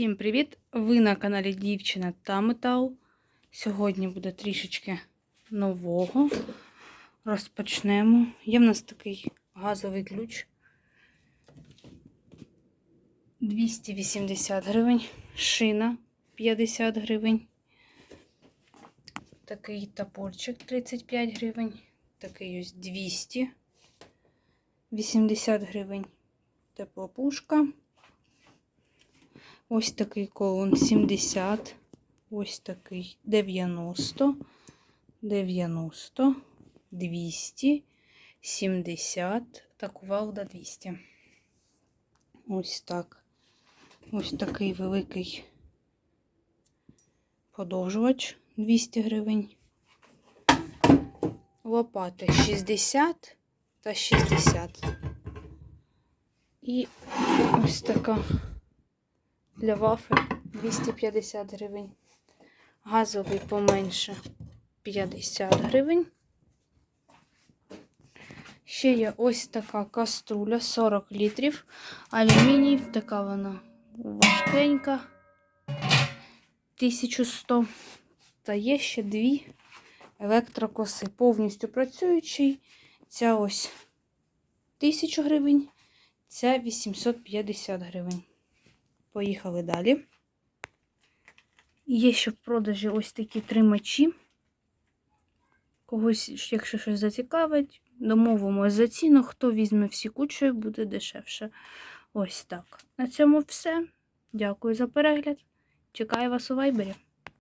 Всім привіт! Ви на каналі Дівчина та Метал. Сьогодні буде трішечки нового. Розпочнемо. Є в нас такий газовий ключ. 280 гривень, шина 50 гривень. Такий топорчик 35 гривень. Такий ось 200 80 гривень. Теплопушка. Ось такий колон 70. Ось такий 90, 90, 200, 70 та кувалда 200. Ось так. Ось такий великий подовжувач 200 гривень. Лопати 60 та 60. І ось така для вафель 250 гривень. Газовий поменше 50 гривень. Ще є ось така каструля 40 літрів. Алюміній, така вона важкенька. 1100. Та є ще дві електрокоси. Повністю працюючий. Ця ось 1000 гривень, ця 850 гривень. Поїхали далі. Є ще в продажі ось такі тримачі. Когось, якщо щось зацікавить, домовимося за ціну. Хто візьме всі кучою, буде дешевше. Ось так. На цьому все. Дякую за перегляд. Чекаю вас у вайбері.